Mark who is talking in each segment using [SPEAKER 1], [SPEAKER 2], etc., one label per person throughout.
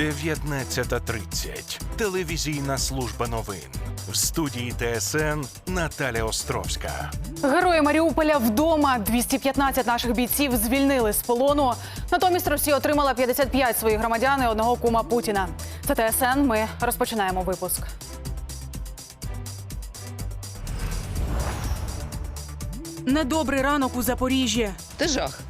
[SPEAKER 1] 19.30. Телевізійна служба новин. В студії ТСН Наталя Островська.
[SPEAKER 2] Герої Маріуполя вдома. 215 наших бійців звільнили з полону. Натомість Росія отримала 55 своїх громадян і одного кума Путіна. Це ТСН. Ми розпочинаємо випуск. Недобрий ранок у Запоріжжі.
[SPEAKER 3] Це жах.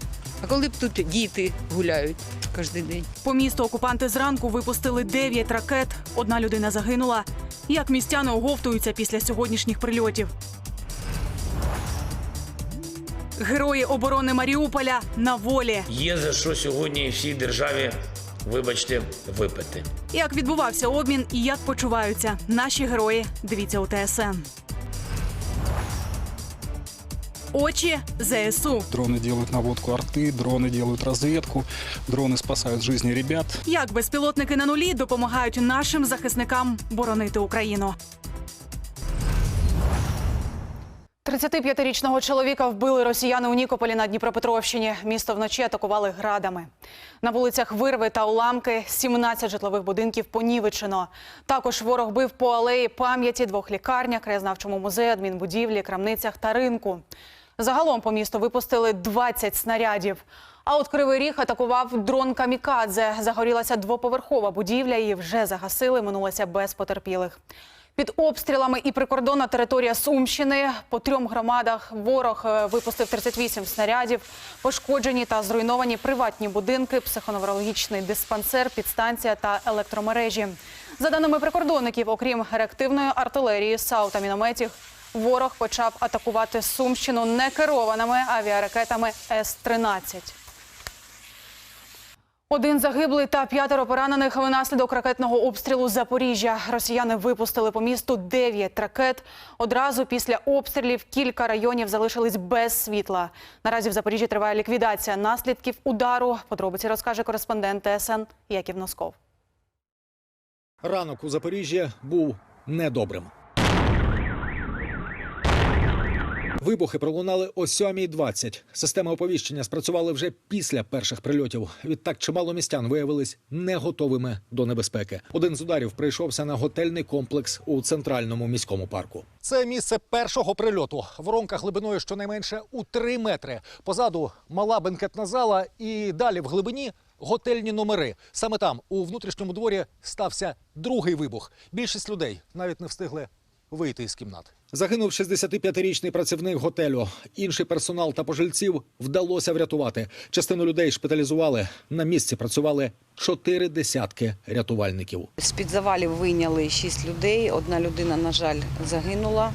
[SPEAKER 3] А коли б тут діти гуляють кожен день?
[SPEAKER 2] По місту окупанти зранку випустили 9 ракет. Одна людина загинула. Як містяни оговтуються після сьогоднішніх прильотів. Герої оборони Маріуполя на волі.
[SPEAKER 4] Є за що сьогодні всій державі, вибачте, випити.
[SPEAKER 2] Як відбувався обмін і як почуваються наші герої? Дивіться у ТСН. Очі ЗСУ.
[SPEAKER 5] Дроны делают наводку арты, дроны делают разведку, дроны спасают жизни ребят.
[SPEAKER 2] Як безпілотники на нулі допомагають нашим захисникам боронити Україну. 35-річного чоловіка вбили росіяни у Нікополі на Дніпропетровщині. Місто вночі атакували градами. На вулицях вирви та уламки 17 житлових будинків понівечено. Також ворог бив по алеї пам'яті двох лікарнях, краєзнавчому музеї, адмінбудівлі, крамницях та ринку. Загалом по місту випустили 20 снарядів. А от Кривий Ріг атакував дрон Камікадзе. Загорілася двоповерхова будівля. Її вже загасили. Минулося без потерпілих. Під обстрілами і прикордонна територія Сумщини. По трьом громадах ворог е, випустив 38 снарядів. Пошкоджені та зруйновані приватні будинки, психоневрологічний диспансер, підстанція та електромережі. За даними прикордонників, окрім реактивної артилерії, САУ та мінометів, ворог почав атакувати Сумщину некерованими авіаракетами С-13. Один загиблий та п'ятеро поранених внаслідок ракетного обстрілу Запоріжжя. Росіяни випустили по місту 9 ракет. Одразу після обстрілів кілька районів залишились без світла. Наразі в Запоріжжі триває ліквідація наслідків удару. Подробиці розкаже кореспондент ТСН Яків Носков.
[SPEAKER 6] Ранок у Запоріжжі був недобрим. Вибухи пролунали о 7.20. Системи оповіщення спрацювали вже після перших прильотів. Відтак чимало містян виявились не готовими до небезпеки. Один з ударів прийшовся на готельний комплекс у центральному міському парку. Це місце першого прильоту. Воронка глибиною щонайменше у 3 метри. Позаду мала бенкетна зала, і далі в глибині готельні номери. Саме там, у внутрішньому дворі, стався другий вибух. Більшість людей навіть не встигли вийти із кімнат. Загинув 65-річний працівник готелю. Інший персонал та пожильців вдалося врятувати. Частину людей шпиталізували. На місці працювали чотири десятки рятувальників.
[SPEAKER 3] З-під завалів вийняли шість людей. Одна людина, на жаль, загинула.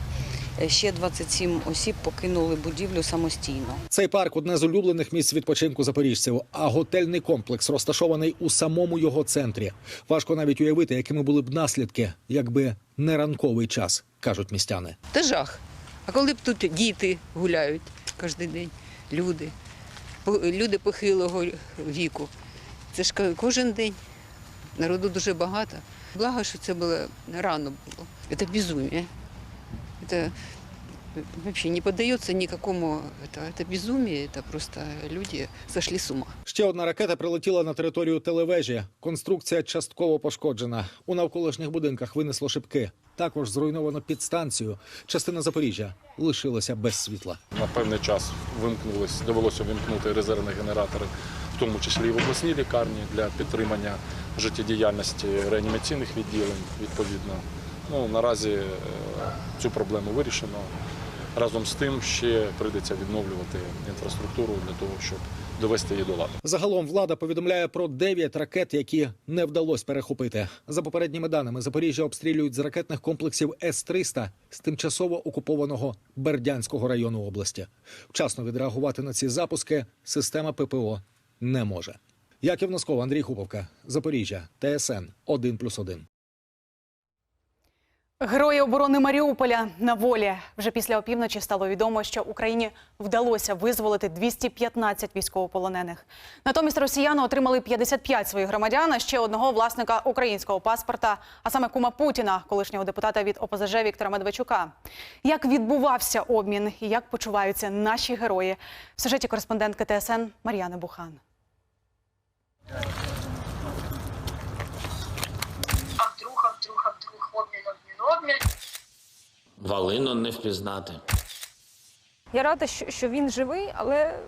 [SPEAKER 3] Е, Ще 27 осіб покинули будівлю самостійно.
[SPEAKER 6] Цей парк одне з улюблених місць відпочинку запоріжців, а готельний комплекс розташований у самому його центрі. Важко навіть уявити, якими були б наслідки, якби не ранковий час, кажуть містяни.
[SPEAKER 3] Це жах. А коли б тут діти гуляють кожен день, люди, по- люди похилого віку. Це ж кожен день. Народу дуже багато. Благо, що це було рано було. Це безумие Это вообще не поддается никакому это, это безумие, это просто люди сошли с ума.
[SPEAKER 6] Ще одна ракета прилетіла на територію телевежі. Конструкція частково пошкоджена. У навколишніх будинках винесло шибки. Також зруйновано підстанцію. Частина Запоріжжя лишилася без світла.
[SPEAKER 7] На певний час вимкнулись, довелося вимкнути резервні генератори, в тому числі і в обласній лікарні для підтримання життєдіяльності реанімаційних відділень. Відповідно, ну наразі е, цю проблему вирішено. Разом з тим ще прийдеться відновлювати інфраструктуру для того, щоб довести її до ладу.
[SPEAKER 6] Загалом влада повідомляє про 9 ракет, які не вдалося перехопити. За попередніми даними, Запоріжжя обстрілюють з ракетних комплексів С-300 з тимчасово окупованого Бердянського району області. Вчасно відреагувати на ці запуски система ППО не може. Яків Носков, Андрій Хуповка, Запоріжжя, ТСН 1+,1.
[SPEAKER 2] Герої оборони Маріуполя на волі. Вже після опівночі стало відомо, що Україні вдалося визволити 215 військовополонених. Натомість росіяни отримали 55 своїх громадян, а ще одного власника українського паспорта, а саме кума Путіна, колишнього депутата від ОПЗЖ Віктора Медведчука. Як відбувався обмін і як почуваються наші герої? В сюжеті кореспондентки ТСН Мар'яни Бухан.
[SPEAKER 8] Обмін.
[SPEAKER 4] Валину не впізнати.
[SPEAKER 9] Я рада, що він живий, але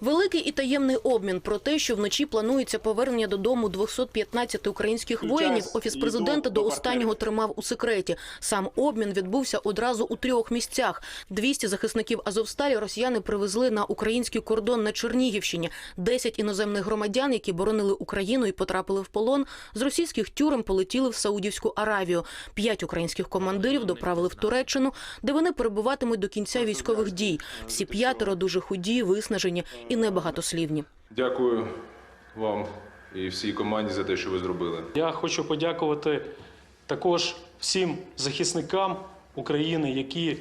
[SPEAKER 10] Великий і таємний обмін про те, що вночі планується повернення додому 215 українських воїнів. Офіс президента до останнього тримав у секреті. Сам обмін відбувся одразу у трьох місцях. 200 захисників Азовсталі росіяни привезли на український кордон на Чернігівщині. 10 іноземних громадян, які боронили Україну і потрапили в полон, з російських тюрем полетіли в Саудівську Аравію. П'ять українських командирів доправили в Туреччину, де вони перебуватимуть до кінця військових дій. Всі п'ятеро дуже худі, виснажені і небагатослівні.
[SPEAKER 11] Дякую вам і всій команді за те, що ви зробили.
[SPEAKER 12] Я хочу подякувати також всім захисникам України, які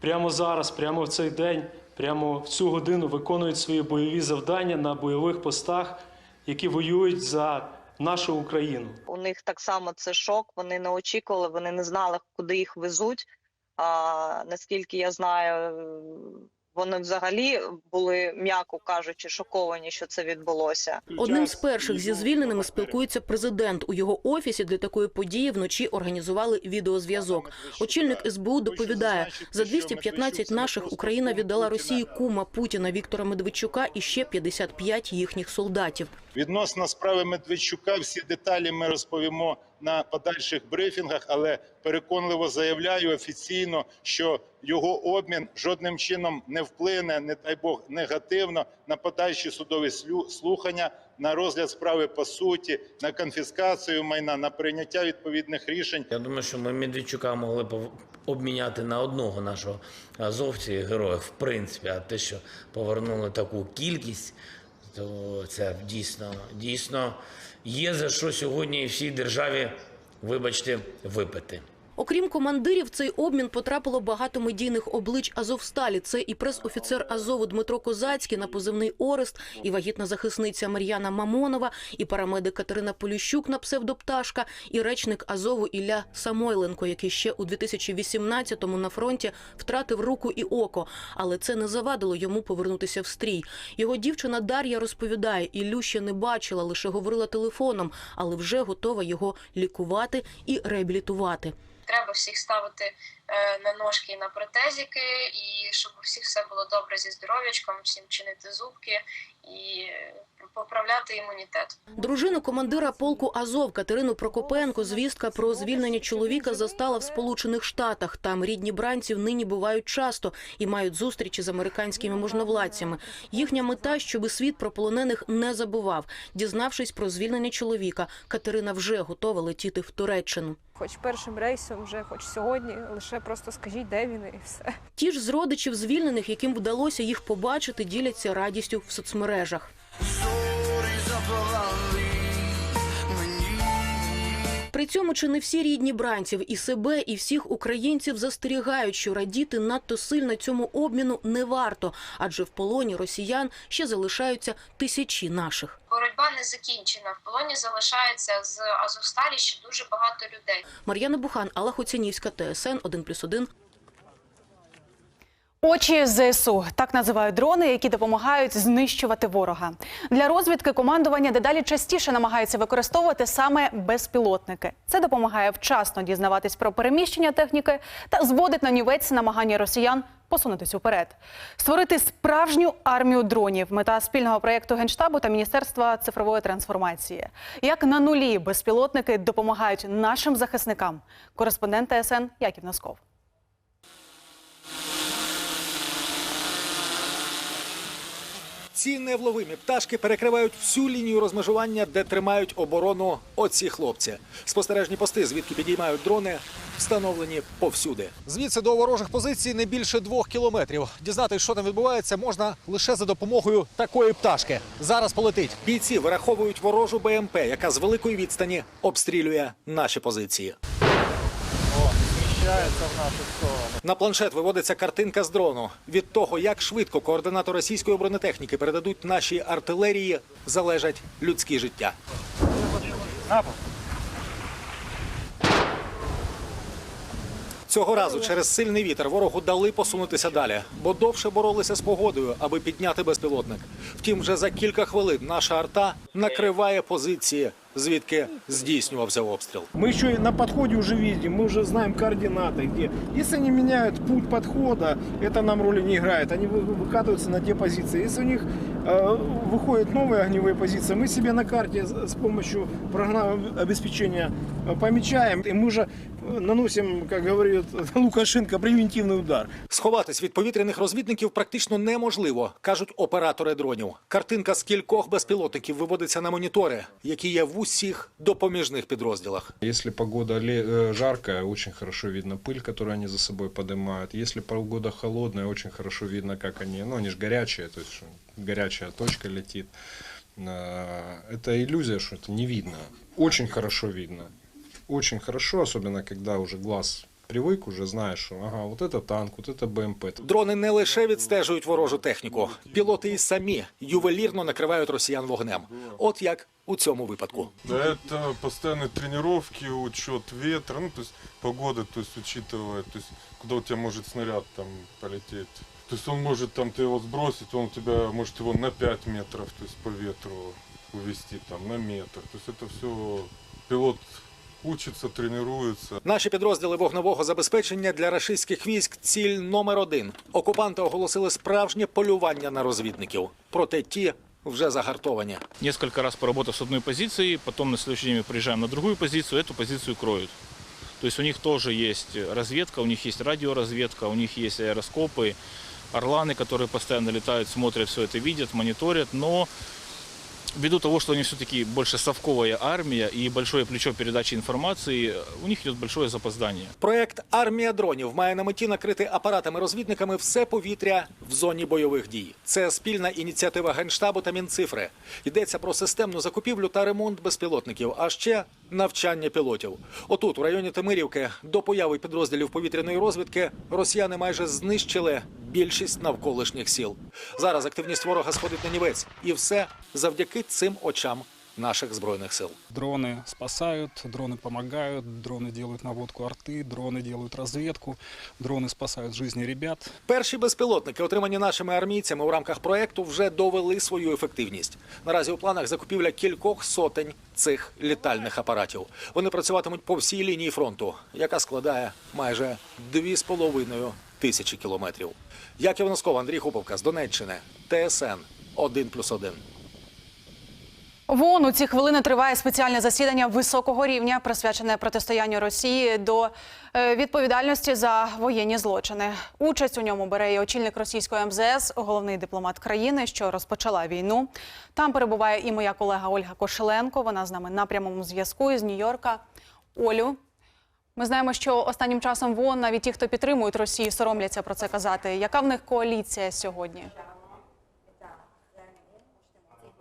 [SPEAKER 12] прямо зараз, прямо в цей день, прямо в цю годину виконують свої бойові завдання на бойових постах, які воюють за нашу Україну.
[SPEAKER 8] У них так само це шок. Вони не очікували, вони не знали, куди їх везуть. А наскільки я знаю, вони взагалі були, м'яко кажучи, шоковані, що це відбулося.
[SPEAKER 10] Одним з перших зі звільненими спілкується президент. У його офісі для такої події вночі організували відеозв'язок. Очільник СБУ доповідає, за 215 наших Україна віддала Росії кума Путіна Віктора Медведчука і ще 55 їхніх солдатів.
[SPEAKER 13] Відносно справи Медведчука всі деталі ми розповімо на подальших брифінгах, але переконливо заявляю офіційно, що його обмін жодним чином не вплине, не дай Бог, негативно на подальші судові слухання, на розгляд справи по суті, на конфіскацію майна, на прийняття відповідних рішень.
[SPEAKER 4] Я думаю, що ми Медведчука могли обміняти на одного нашого азовці героя, в принципі. А те, що повернули таку кількість, то це дійсно, дійсно є за що сьогодні всій державі, вибачте, випити.
[SPEAKER 10] Окрім командирів, цей обмін потрапило багато медійних облич Азовсталі. Це і прес-офіцер Азову Дмитро Козацький на позивний Орест, і вагітна захисниця Мар'яна Мамонова, і парамедик Катерина Поліщук на псевдопташка, і речник Азову Ілля Самойленко, який ще у 2018-му на фронті втратив руку і око. Але це не завадило йому повернутися в стрій. Його дівчина Дар'я розповідає, Іллю ще не бачила, лише говорила телефоном, але вже готова його лікувати і реабілітувати.
[SPEAKER 8] Треба всіх ставити е, на ножки і на протезики, і щоб у всіх все було добре зі здоров'ячком, всім чинити зубки і е, поправляти імунітет.
[SPEAKER 10] Дружину командира полку Азов Катерину Прокопенко звістка про звільнення чоловіка застала в Сполучених Штатах. Там рідні бранців нині бувають часто і мають зустрічі з американськими можновладцями. Їхня мета, щоби світ про полонених не забував. Дізнавшись про звільнення чоловіка, Катерина вже готова летіти в Туреччину.
[SPEAKER 9] хоч першим рейсом, вже хоч сьогодні, лише просто скажіть, де він і все.
[SPEAKER 10] Ті ж з родичів звільнених, яким вдалося їх побачити, діляться радістю в соцмережах. При цьому чи не всі рідні бранців і себе, і всіх українців застерігають, що радіти надто сильно цьому обміну не варто, адже в полоні росіян ще залишаються тисячі наших.
[SPEAKER 8] Боротьба не закінчена. В полоні залишається з Азовсталі ще дуже багато людей.
[SPEAKER 10] Мар'яна Бухан, Алла Хоцянівська, ТСН 1+,1.
[SPEAKER 2] Очі ЗСУ так називають дрони, які допомагають знищувати ворога. Для розвідки командування дедалі частіше намагається використовувати саме безпілотники. Це допомагає вчасно дізнаватись про переміщення техніки та зводить на нівець намагання росіян посунутись уперед. Створити справжню армію дронів. Мета спільного проєкту Генштабу та Міністерства цифрової трансформації. Як на нулі безпілотники допомагають нашим захисникам. Кореспондент ТСН Яків Носков.
[SPEAKER 6] Ці невловимі пташки перекривають всю лінію розмежування, де тримають оборону оці хлопці. Спостережні пости, звідки підіймають дрони, встановлені повсюди. Звідси до ворожих позицій не більше двох кілометрів. Дізнатися, що там відбувається, можна лише за допомогою такої пташки. Зараз полетить. Бійці вираховують ворожу БМП, яка з великої відстані обстрілює наші позиції. На планшет виводиться картинка з дрону. Від того, як швидко координати російської бронетехніки передадуть нашій артилерії, залежать людські життя. Цього разу через сильний вітер ворогу дали посунутися далі, бо довше боролися з погодою, аби підняти безпілотник. Втім, вже за кілька хвилин наша арта накриває позиції звідки здійснювався обстріл.
[SPEAKER 14] Мы еще и на подходе уже видим, мы уже знаем координаты, где. Если они меняют путь подхода, это нам роли не играет. Они вы- выкатываются на те позиции. Если у них э, выходят новые огневые позиции, мы себе на карте с с помощью программного обеспечения э, помечаем, и мы уже э, наносим, как говорит Лукашенко, превентивный удар.
[SPEAKER 6] Сховатись від повітряних розвідників практично неможливо, кажуть оператори дронів. Картинка з кількох безпілотників виводиться на монітори, які є в усіх допоміжних підрозділах.
[SPEAKER 15] Если погода ле- э, жаркая, очень хорошо видно пыль, которую они за собой поднимают. Если погода холодная, очень хорошо видно, как они, ну они же горячие, то есть что горячая точка летит. Э, Это иллюзия, что это не видно. Очень хорошо видно. Очень хорошо, особенно когда уже глаз привык, уже знаешь, что ага, вот это танк, вот это БМП.
[SPEAKER 6] Дрони не лише відстежують ворожу техніку, пілоти і самі ювелірно накривають росіян вогнем. От як у цьому випадку.
[SPEAKER 16] Да, это постоянные тренировки, учет ветра, ну, то есть погода, то есть учитывая, то есть куда у тебя может снаряд там полететь. То есть он может там, ты его сбросить, он у тебя может его на 5 метров, то есть по ветру увести там на метр. То есть это все пилот учится, тренируется.
[SPEAKER 6] Наші підрозділи вогневого забезпечення для рашистських військ ціль номер один. Окупанти оголосили справжнє полювання на розвідників. Проте ті вже загартовані.
[SPEAKER 17] Несколько раз поработав с одной позицией, потом на следующий день мы приезжаем на другую позицию, эту позицию кроют. То есть у них тоже есть разведка, у них есть радиоразведка, у них есть аэроскопы, орланы, которые постоянно летают, смотрят все это, видят, мониторят, но ввиду того, что они все-таки больше совковая армия и большое плечо передачи информации, у них идет большое запоздание.
[SPEAKER 6] Проект Армія дронів має на меті накрити апаратами-розвідниками все повітря в зоні бойових дій. Це спільна ініціатива Генштабу та Мінцифри. Йдеться про системну закупівлю та ремонт безпілотників, а ще навчання пілотів. Отут, у районі Тимирівки, до появи підрозділів повітряної розвідки росіяни майже знищили більшість навколишніх сіл. Зараз активність ворога сходить на нівець, і все завдяки цим очам наших збройних сил.
[SPEAKER 5] Дроны спасают, дроны помогают, дроны делают наводку арты, дроны делают разведку, дроны спасают жизни ребят.
[SPEAKER 6] Перші безпілотники, отримані нашими армійцями у рамках проекту, вже довели свою ефективність. Наразі у планах закупівля кількох сотень цих літальних апаратів. Вони працюватимуть по всій лінії фронту, яка складає майже 2,5 тисячі кілометрів. Яків Носков, Андрій Хуповка з Донеччини, ТСН 1+,1.
[SPEAKER 2] В у ці хвилини триває спеціальне засідання високого рівня, присвячене протистоянню Росії до е, відповідальності за воєнні злочини. Участь у ньому бере і очільник російської МЗС, головний дипломат країни, що розпочала війну. Там перебуває і моя колега Ольга Кошеленко. Вона з нами на прямому зв'язку із Нью-Йорка. Олю. Ми знаємо, що останнім часом в навіть ті, хто підтримують Росію, соромляться про це казати. Яка в них коаліція сьогодні?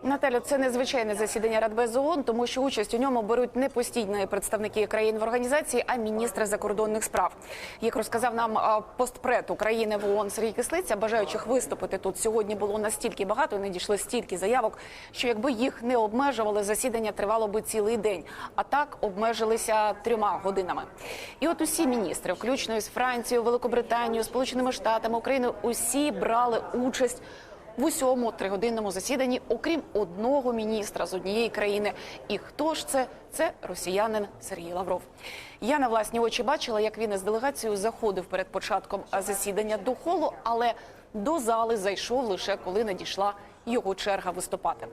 [SPEAKER 18] Наталю, це незвичайне засідання Радбезу ООН, тому що участь у ньому беруть не постійні представники країн в організації, а міністри закордонних справ. Як розказав нам постпред України в ООН Сергій Кислиця, бажаючих виступити тут сьогодні було настільки багато, не дійшли стільки заявок, що якби їх не обмежували, засідання тривало би цілий день. А так обмежилися трьома годинами. І от усі міністри, включно із Францією, Великобританією, Сполученими Штатами, Україною, усі брали участь в усьому тригодинному засіданні, окрім одного міністра з однієї країни. І хто ж це? Це росіянин Сергій Лавров. Я на власні очі бачила, як він із делегацією заходив перед початком засідання до холу, але до зали зайшов лише коли надійшла його черга виступати.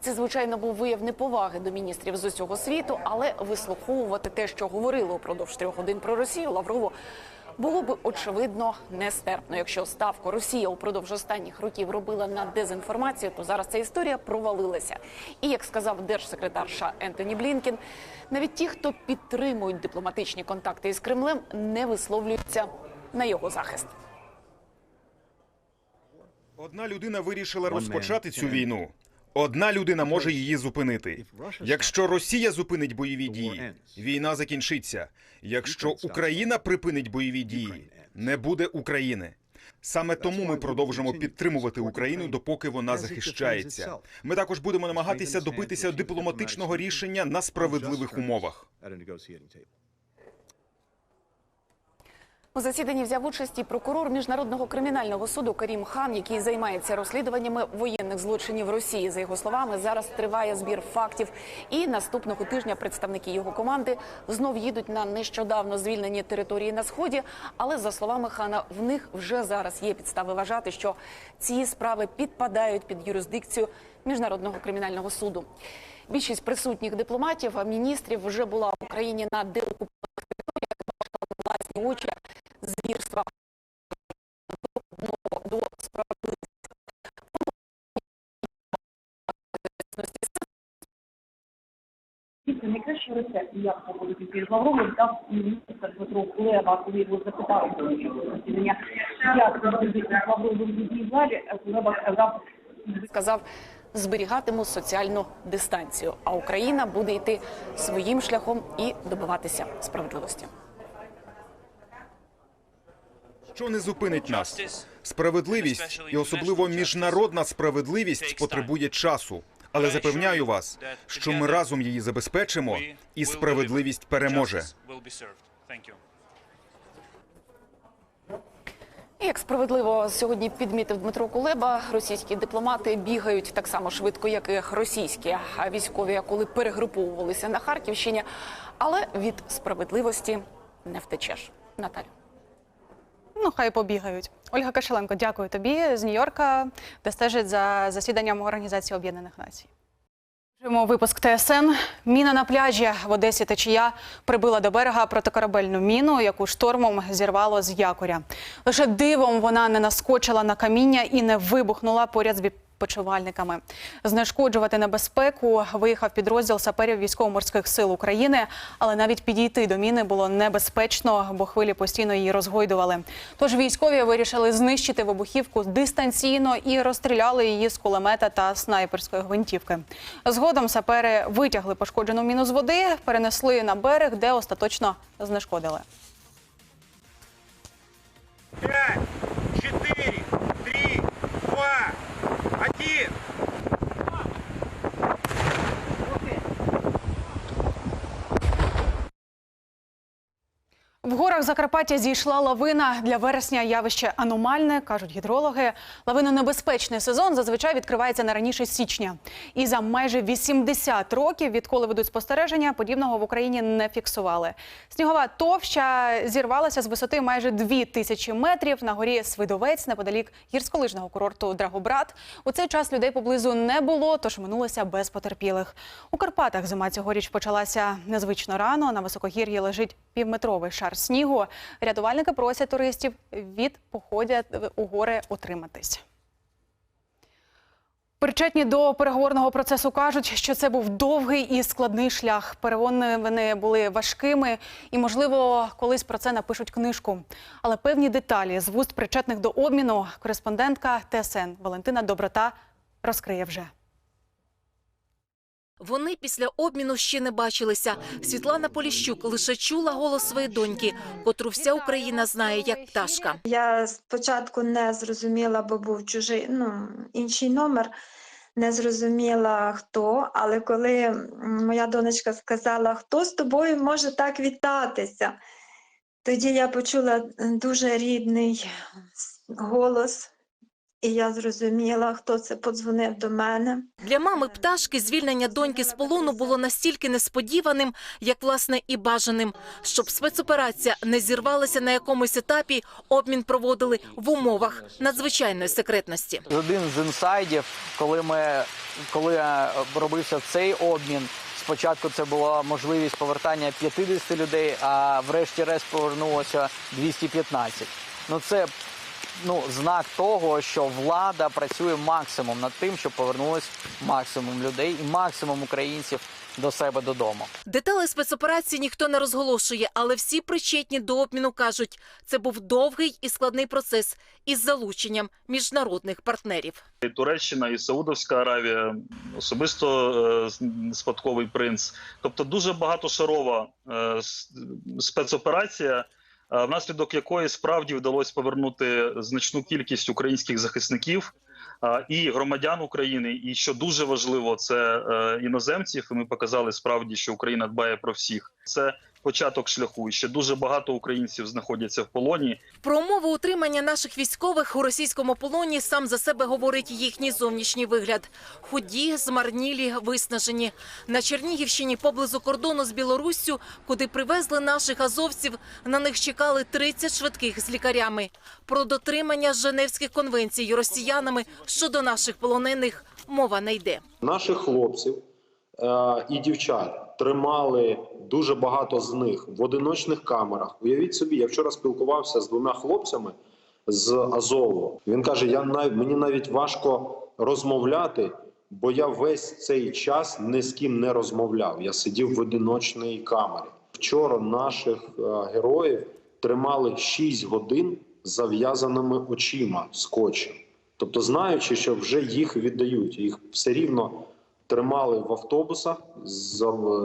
[SPEAKER 18] Це звичайно був вияв неповаги до міністрів з усього світу, але вислуховувати те, що говорили упродовж трьох годин про Росію, Лаврову було би очевидно нестерпно. Якщо ставку Росія упродовж останніх років робила на дезінформацію, то зараз ця історія провалилася. І як сказав держсекретар США Ентоні Блінкен, навіть ті, хто підтримують дипломатичні контакти із Кремлем, не висловлюються на його захист.
[SPEAKER 19] Одна людина вирішила розпочати цю війну. Одна людина може її зупинити. Якщо Росія зупинить бойові дії, війна закінчиться. Якщо Україна припинить бойові дії, не буде України. Саме тому ми продовжимо підтримувати Україну, допоки вона захищається. Ми також будемо намагатися добитися дипломатичного рішення на справедливих умовах.
[SPEAKER 18] У засіданні взяв участь і прокурор міжнародного кримінального суду Карім Хан, який займається розслідуваннями воєнних злочинів Росії. За його словами, зараз триває збір фактів, і наступного тижня представники його команди знов їдуть на нещодавно звільнені території на сході. Але за словами Хана, в них вже зараз є підстави вважати, що ці справи підпадають під юрисдикцію міжнародного кримінального суду. Більшість присутніх дипломатів, міністрів вже була в Україні на деокупованих територіях, бачила власні очі звірства до, до справедливості.
[SPEAKER 20] Це найкращий рецепт, як поводити з Лавровим, дав міністр Дмитро Кулеба, коли його запитали про засідання, як поводити з Лавровим в цій залі, Кулеба сказав,
[SPEAKER 18] сказав, зберігатиму соціальну дистанцію, а Україна буде йти своїм шляхом і добиватися справедливості.
[SPEAKER 19] Що не зупинить нас? Справедливість і особливо міжнародна справедливість потребує часу. Але запевняю вас, що ми разом її забезпечимо, і справедливість переможе.
[SPEAKER 18] І Як справедливо сьогодні підмітив Дмитро Кулеба, російські дипломати бігають так само швидко, як і російські а військові, коли перегруповувалися на Харківщині. Але від справедливості не втечеш. Наталю.
[SPEAKER 2] Ну, хай побігають. Ольга Кашеленко, дякую тобі з Нью-Йорка, де стежить за засіданням Організації Об'єднаних Націй. Продовжуємо Випуск ТСН. Міна на пляжі в Одесі течія прибила до берега протикорабельну міну, яку штормом зірвало з якоря. Лише дивом вона не наскочила на каміння і не вибухнула поряд з відпочивальниками. Знешкоджувати небезпеку виїхав підрозділ саперів військово-морських сил України, але навіть підійти до міни було небезпечно, бо хвилі постійно її розгойдували. Тож військові вирішили знищити вибухівку дистанційно і розстріляли її з кулемета та снайперської гвинтівки. Згодом сапери витягли пошкоджену міну з води, перенесли на берег, де остаточно знешкодили. В горах Закарпаття зійшла лавина. Для вересня явище аномальне, кажуть гідрологи. Лавинонебезпечний сезон зазвичай відкривається не раніше січня. І за майже 80 років, відколи ведуть спостереження, подібного в Україні не фіксували. Снігова товща зірвалася з висоти майже 2 тисячі метрів на горі Свидовець неподалік гірськолижного курорту Драгобрат. У цей час людей поблизу не було, тож минулося без потерпілих. У Карпатах зима цьогоріч почалася незвично рано. На високогір'ї лежить півметровий шар снігу. Рятувальники просять туристів від походять у гори утриматись. Причетні до переговорного процесу кажуть, що це був довгий і складний шлях. Перевони вони були важкими і, можливо, колись про це напишуть книжку. Але певні деталі з вуст причетних до обміну кореспондентка ТСН Валентина Доброта розкриє вже.
[SPEAKER 21] Вони після обміну ще не бачилися. Світлана Поліщук лише чула голос своєї доньки, котру вся Україна знає як пташка.
[SPEAKER 22] Я спочатку не зрозуміла, бо був чужий, ну, інший номер. Не зрозуміла хто, але коли моя донечка сказала, хто з тобою може так вітатися, тоді я почула дуже рідний голос, і я зрозуміла, хто це подзвонив до мене.
[SPEAKER 21] Для мами пташки звільнення доньки з полону було настільки несподіваним, як власне і бажаним. Щоб спецоперація не зірвалася на якомусь етапі, обмін проводили в умовах надзвичайної секретності.
[SPEAKER 23] Один з інсайдів, коли ми коли е, робився цей обмін. Спочатку це була можливість повертання 50 людей, а врешті-решт повернулося 215. Ну це ну знак того, що влада працює максимум над тим, щоб повернулось максимум людей і максимум українців до себе додому.
[SPEAKER 21] Деталі спецоперації ніхто не розголошує, але всі причетні до обміну кажуть, це був довгий і складний процес із залученням міжнародних партнерів.
[SPEAKER 24] І Туреччина і Саудовська Аравія, особисто е, спадковий принц. Тобто дуже багатошарова е, спецоперація, внаслідок якої справді вдалося повернути значну кількість українських захисників. е, І громадян України, і що дуже важливо, це е, іноземців. І ми показали справді, що Україна дбає про всіх. Це початок шляху. І ще дуже багато українців знаходяться в полоні.
[SPEAKER 21] Про умови утримання наших військових у російському полоні сам за себе говорить їхній зовнішній вигляд: худі, змарнілі, виснажені. На Чернігівщині поблизу кордону з Білоруссю, куди привезли наших азовців, на них чекали 30 швидких з лікарями. Про дотримання Женевських конвенцій росіянами щодо наших полонених мова не йде.
[SPEAKER 25] Наших хлопців е, і дівчат тримали дуже багато з них в одиночних камерах. Уявіть собі, я вчора спілкувався з двома хлопцями з Азову. Він каже: Я нав... мені навіть важко розмовляти, бо я весь цей час ні з ким не розмовляв. Я сидів в одиночній камері. Вчора наших е, героїв тримали 6 годин зав'язаними очима скотчем. Тобто, знаючи, що вже їх віддають, їх все рівно тримали в автобусах з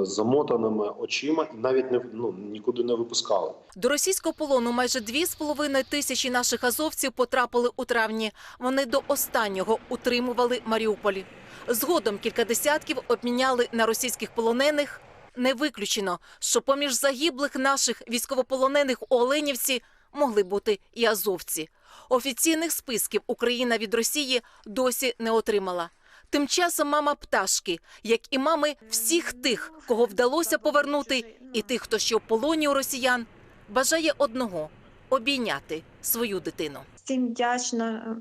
[SPEAKER 25] замотаними очима і навіть не ну, нікуди не випускали.
[SPEAKER 21] До російського полону майже дві з половиною тисячі наших азовців потрапили у травні. Вони до останнього утримували Маріуполь. Згодом кілька десятків обміняли на російських полонених. Не виключено, що поміж загиблих наших військовополонених у Оленівці могли бути і азовці. Офіційних списків Україна від Росії досі не отримала. Тим часом мама пташки, як і мами всіх тих, кого вдалося повернути, і тих, хто ще в полоні у росіян, бажає одного обійняти свою дитину.
[SPEAKER 22] Всім вдячна,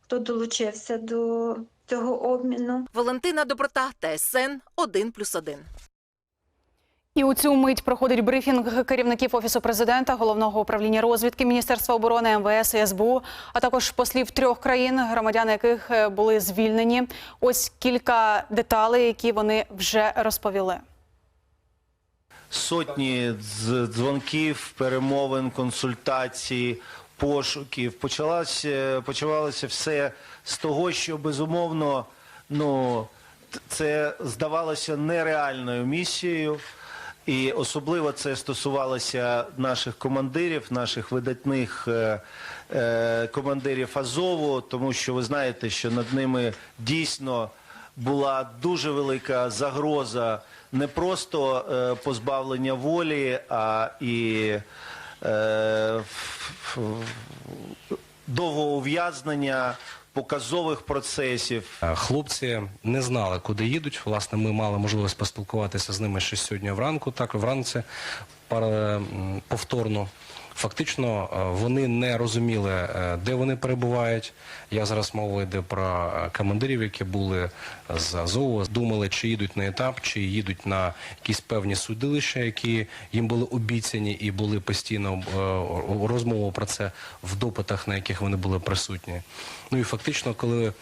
[SPEAKER 22] хто долучився до цього обміну.
[SPEAKER 21] Валентина Доброта, ТСН 1+,1.
[SPEAKER 2] І у цю мить проходить брифінг керівників офісу президента, головного управління розвідки Міністерства оборони МВС СБУ, а також послів трьох країн, громадяни яких е, були звільнені. Ось кілька деталей, які вони вже розповіли.
[SPEAKER 26] сотні дз- дзвонків, перемовин, консультацій, пошуків. Почалося, почалося все з того, що безумовно ну, це здавалося нереальною місією. І особливо це стосувалося наших командирів, наших видатних е, е, командирів Азову, тому що ви знаєте, що над ними дійсно була дуже велика загроза не просто е, позбавлення волі, а і е, ф- ув'язнення, показових процесів.
[SPEAKER 27] Е, Хлопці не знали, куди їдуть. Власне, ми мали можливість поспілкуватися з ними ще сьогодні вранку. Так вранці пара- повторно. Фактично е, вони не розуміли, е, де вони перебувають. Я зараз мова йде про е, командирів, які були з Азову, думали, чи їдуть на етап, чи їдуть на якісь певні судилища, які їм були обіцяні і були постійно розмови про це в допитах, на яких вони були присутні. Ну і фактично, коли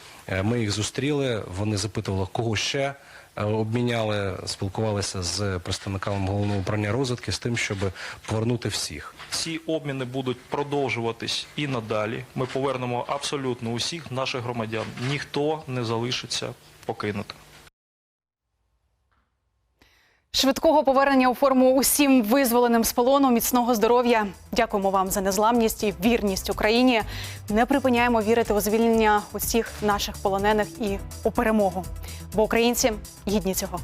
[SPEAKER 27] ми їх зустріли, вони запитували, кого ще обміняли, спілкувалися з представниками головного управління розвитки з тим, щоб повернути всіх.
[SPEAKER 28] Ці обміни будуть продовжуватись і надалі. Ми повернемо абсолютно усіх наших громадян. Ніхто не залишиться покинутим.
[SPEAKER 2] Швидкого повернення у форму усім визволеним з полону, міцного здоров'я. Дякуємо вам за незламність і вірність Україні. Не припиняємо вірити у звільнення усіх наших полонених і у перемогу. Бо українці гідні цього.